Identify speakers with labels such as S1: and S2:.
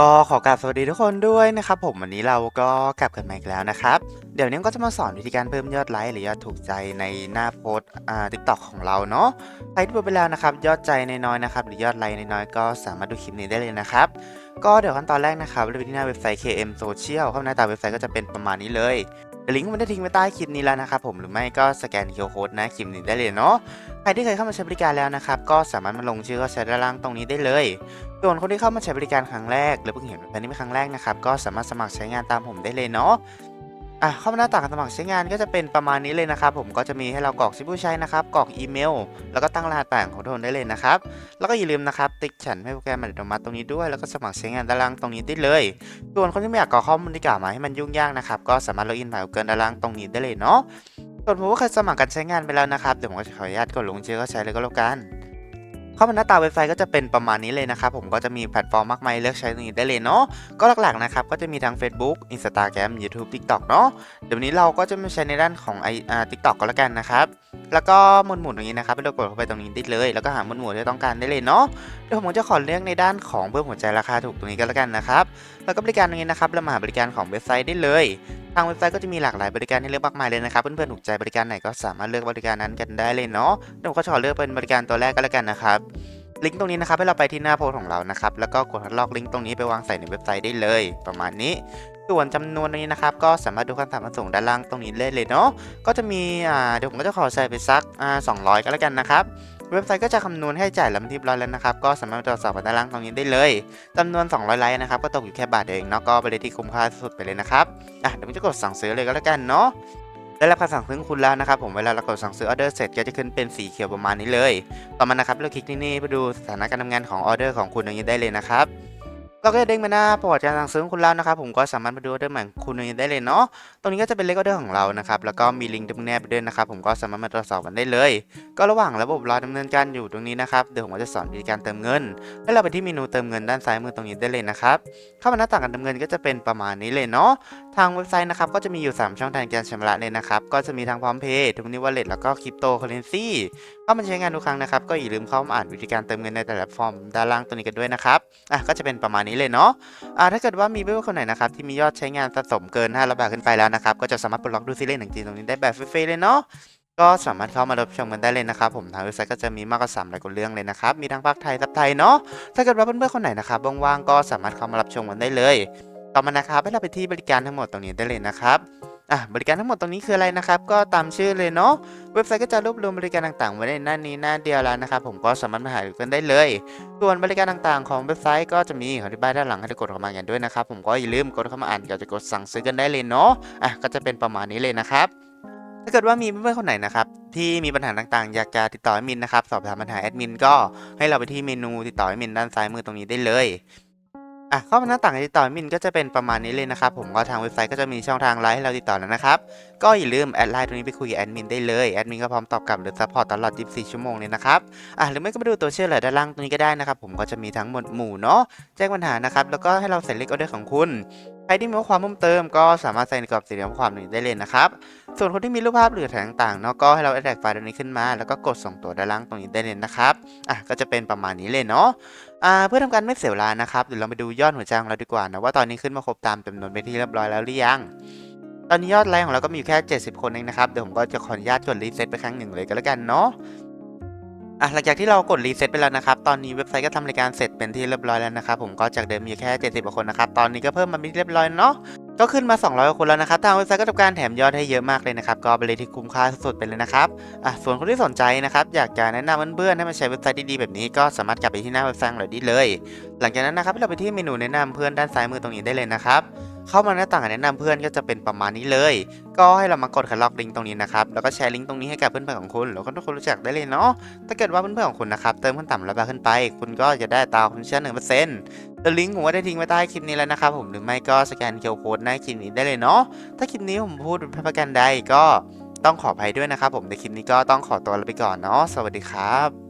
S1: ก็ขอกราบสวัสดีทุกคนด้วยนะครับผมวันนี้เราก็กลับกันมาอีกแล้วนะครับ เดี๋ยวนี้ก็จะมาสอนวิธีการเพิ่มยอดไลค์หรือยอดถูกใจในหน้าโพสต์อ่าทิกตอกของเราเนาะใครที่ดูไปแล้วนะครับยอดใจน้อยๆนะครับหรือยอดไลค์น้อยๆก็สามารถดูคลิปนี้ได้เลยนะครับ ก็เดี๋ยวขั้นตอนแรกนะครับเราไปที่หน้าเว็บไซต์ KM Social เข้าหน้าตาเว็บไซต์ก็จะเป็นประมาณนี้เลย ลิงก์มันได้ทิ้งไว้ใต้คลิปนี้แล้วนะครับผมหรือไม่ก็สแกน QR Code หน้าคลิปนี้ได้เลยเนาะใครที่เคยเข้ามาใช้บริการแล้วนะครับก็สามารถมาลงชื่อก็ใช้ด้านล่างตรงนี้ได้เลยส่วนคนที่เข้ามาใช้บริการครั้งแรกหรือเพิ่งเห็นแบบนี้เป็นครั้งแรกนะครับก็สามารถสมัครใช้งานตามผมได้เลยเนาะ อะเข้ามาหน้าต่างการสมัครใช้งานก็จะเป็นประมาณนี้เลยนะครับ ผมก็จะมีให้เรากรอกชื่อผู้ใช้นะครับกรอกอีเมล แล้วก็ตั้งรหัสผ่านของทุกคนได้เลยนะครับ แล้วก็อย่าลืมนะครับติ๊กฉันให้โปรแกรมอัตโนมัติตรงนี้ด้วย แล้วก็สมัครใช้งานด้านล่างตรงนี้ได้เลยส่วนคนที่ไม่อยากกรอกข้อมูลที่กล่าวมาให้มันยุ่งยากนะครับก็สามารถล็อกอินผ่าน Google ด้านล่างตรงนี้ได้เลยเนาะส่วนผมว่าใครสมัครการใช้งานไปแล้วนะครับเดี๋ยวผมก็จะขออนุญาตกดลงชื่อก็ใช้เลยก็แล้วกัน เข้ามาหน้าตาเว็บไซต์ก็จะเป็นประมาณนี้เลยนะครับผมก็จะมีแพลตฟอร์มมากมายเลือกใช้ตรงนี้ได้เลยเนาะก็หลักๆนะครับก็จะมีทั้ง Facebook Instagram YouTube TikTok เนาะเดี๋ยวนี้เราก็จะมาใช้ในด้านของไออ่า TikTok ก็แล้วกันนะครับแล้วก็หมวดหมู่ตรงนี้นะครับให้เรากดเข้าไปตรงนี้ได้เลย แล้วก็หาหมวดหมู่ที่ต้องการได้เลยเนาะเดี๋ยวผมจะขอเลือกในด้านของเพิ่มหัวใจราคาถูกตรงนี้ก็แล้วกันนะครับแล้วก็บริการตรงนี้นะครับเรามาหาบริการของเว็บไซต์ได้เลย ทางเว็บไซต์ก็จะมีหลากหลายบริการให้เลือกมากมายเลยนะครับเพื่อนๆถูกใจบริการไหนก็สามารถเลือกบริการนั้นกันได้เลยเนาะเดี๋ยวผมก็ขอเลือกเป็นบริการตัวแรกก็แล้วกันนะครับลิงก์ตรงนี้นะครับให้เราไปที่หน้าโพสของเรานะครับแล้วก็กดลอกลิงก์ตรงนี้ไปวางใส่ในเว็บไซต์ได้เลย ประมาณนี้ ส่วนจำนวนตรงนี้นะครับก็สามารถดูขั้นต่ำขั้นสูงด้านล่างตรงนี้ได้เลยเนาะก็จะมีอ่าเดี๋ยวผมก็จะขอใส่ไปสักอ่า200 ก็แล้วกันนะครับ เว็บไซต์ก็จะคำนวณให้จ่ายแล้วมันที่ร้อยแล้วนะครับ ก็สามารถตรวจสอบตารางตรงนี้ได้เลยจำนวน 200 ไลค์นะครับ ก็ตกอยู่แค่บาทเองเนาะ ก็ไปเลยที่คุ้มค่าสุดไปเลยนะครับ อะ เดี๋ยวผมจะกดสั่งซื้อเลยก็แล้วกันเนาะได้รับการสั่งซื้อคุณแล้วนะครับผมเวลาเรากดสั่งซื้อออเดอร์เสร็จก็จะขึ้นเป็นสีเขียวประมาณนี้เลย ต่อมานะครับเราคลิกที่นี่เพื่อดูสถานะการทำงานของออเดอร์ของคุณอย่างนี้ได้เลยนะครับ เราก็จะเด้งมาหน้าประวัติการสั่งซื้อของคุณแล้วนะครับผมก็สามารถมาดูออเดอร์ใหม่ของคุณองได้เลยเนาะตรงนี้ก็จะเป็นเลขออเดอร์ของเรานะครับแล้วก็มีลิงก์ตรงแนบไปด้วยนะครับผมก็สามารถมาตรวจสอบกันได้เลย ก็ระหว่างระบบรอดำเนินการอยู่ตรงนี้นะครับเดี๋ยวผมก็จะสอนวิธีการเติมเงิน ให้เราไปที่เมนูเติมเงินด้านซ้ายมือตรงนี้ได้เลยนะครับเข้ามาหน้าต่างการเติมเงินก็จะเป็นประมาณนี้เลยเนาะทางเว็บไซต์นะครับก็จะมีอยู่ 3 ช่องทางการชำระเลยนะครับก็จะมีทางพร้อมเพย์ทุกนิวอลเล็ตแล้วก็คริปโตเคอเรนซีเข้ามาใช้งานทุกครั้งนะครับ ก็อย่าลืมเข้ามาอ่านวิธีการเติมเงินในแต่ละฟอร์มด้านล่างตัวนี้กันด้วยนะครับ อะก็จะเป็นประมาณนี้เลยเนาะ อ่าถ้าเกิดว่ามีเพื่อนคนไหนนะครับที่มียอดใช้งานสะสมเกิน500บาทขึ้นไปแล้วนะครับก็จะสามารถปลดล็อกดูซีรีส์หนังจีนตรงนี้ได้แบบฟรีๆเลยเนาะก็สามารถเข้ามารับชมกันได้เลยนะครับ ผมทางเว็บไซต์ก็จะมีมากกว่า3รายกว่าเรื่องเลยนะครับ มีทั้งภาคไทยซับไทยเนาะถ้าเกิดว่าเพื่อนๆคนไหนนะครับว่างๆก็สามารถเข้ามารับชมกันได้เลย ต่อมานะครับให้เราไปที่บริการทั้งหมดตรงนี้ได้เลยนะครับ อะบริการทั้งหมดตรงนี้คืออะไรนะครับ ก็ตามชื่อเลยเนาะเว็บไซต์ก็จะรวบรวมบริการต่างๆ ไว้ในหน้านี้หน้าเดียวแล้วนะครับผมก็สามารถมาหาดูกันได้เลย ส่วนบริการต่างๆ ของเว็บไซต์ก็จะมีอธิบายด้านหลังให้กกดเข้ามากันด้วยนะครับผมก็อย่าลืมกดเข้ามาอ่านก่อนจะกดสั่งซื้อกันได้เลยเนาะอะก็จะเป็นประมาณนี้เลยนะครับถ้าเกิดว่ามีเพื่อนๆคนไหนนะครับที่มีปัญหาต่างๆ อยากจะติดต่อแอดมินนะครับสอบถามปัญหาแอดมินก็ให้เราไปที่เมนูติดต่อแอดมินด้านซ้ายมือตรงนี้ได้เลย อะเข้ามาหน้าต่างการติดต่อมินก็จะเป็นประมาณนี้เลยนะครับผมก็ทางเว็บไซต์ก็จะมีช่องทางไลน์ให้เราติดต่อแล้วนะครับก็อย่าลืมแอดไลน์ตรงนี้ไปคุยกับแอดมินได้เลยแอดมินก็พร้อมตอบกลับหรือซัพพอร์ตตลอด 24 ชั่วโมงเลยนะครับอะหรือไม่ก็มาดูตัวเชื่อเลยด้านล่างตรงนี้ก็ได้นะครับผมก็จะมีทั้งหมดหมู่เนาะแจ้งปัญหานะครับแล้วก็ให้เราใส่เลขออเดอร์ของคุณ ใครที่มีข้อความเพิ่มเติมก็สามารถใส่ในกรอบสี่เหลี่ยมข้อความหนี้ได้เลยนะครับ ส่วนคนที่มีรูปภาพหรือแถงต่างเนาะก็ให้เราแอดไฟล์ตรงนี้ขึ้นมา แล้วก็กดส่งตัวด้านล่างตรงนี้ได้เลยนะครับอะก็จะเป็นประมาณนี้เลยเนาะอ่าเพื่อทำการไม่เสียเวลานะครับเดี๋ยวเราไปดูยอดหัวใจของเราดีกว่านะว่าตอนนี้ขึ้นมาครบตามจำนวนไปนที่เรียบร้อยแล้วหรือยังตอนนี้ยอดไลค์ของเราก็มีอยู่แค่ 70 คนเองนะครับ เดี๋ยวผมก็จะขออนุญาตกดรีเซ็ตไปครั้งหนึ่งเลยก็แล้วกันเนาะ อะหลังจากที่เรากดรีเซ็ตไปแล้วนะครับ ตอนนี้เว็บไซต์ก็ทำรายการเสร็จเป็นที่เรียบร้อยแล้วนะครับ ผมก็จากเดิมมีแค่ 70กว่าคนนะครับ ตอนนี้ก็เพิ่มมาเป็นเรียบร้อยเนาะ ก็ขึ้นมา 200กว่าคนแล้วนะครับ ทางเว็บไซต์ก็ทำการแถมยอดให้เยอะมากเลยนะครับ ก็เป็นเลยที่คุ้มค่าสุดๆไปเลยนะครับ อะ ส่วนคนที่สนใจนะครับ อยากจะแนะนำเพื่อนๆให้มาใช้เว็บไซต์ดีๆแบบนี้ ก็สามารถกลับไปที่หน้าเว็บไซต์ของเราได้เลย หลังจากนั้นนะครับเราไปที่เมนูแนะนำเพื่อนด้านซ้ายมือตรงนี้ได้เลยนะครับ เข้ามาหน้าต่างแนะนำเพื่อนก็จะเป็นประมาณนี้เลย ก็ให้เรามากดคัดลอกลิงก์ตรงนี้นะครับ แล้วก็แชร์ลิงก์ตรงนี้ให้กับเพื่อนๆของคุณแล้วก็ทุกคนรู้จักได้เลยเนาะ ถ้าเกิดว่าเพื่อนๆของคุณนะครับเติมขั้นต่ำระบาขึ้นไป คุณก็จะได้ตาคอมมิชชั่นหนึ่งเปอร์เซ็นต์ลิงก์ผมก็ได้ทิ้งไว้ใต้คลิปนี้แล้วนะครับผมหรือไม่ก็สแกนเคอร์โค้ดหน้าคลิปนี้ได้เลยเนาะ ถ้าคลิปนี้ผมพูดเป็นประกันใดก็ต้องขออภัยด้วยนะครับผมในคลิปนี้ก็ต้องขอตัวลาไปก่อนเนาะสวัสดีครับ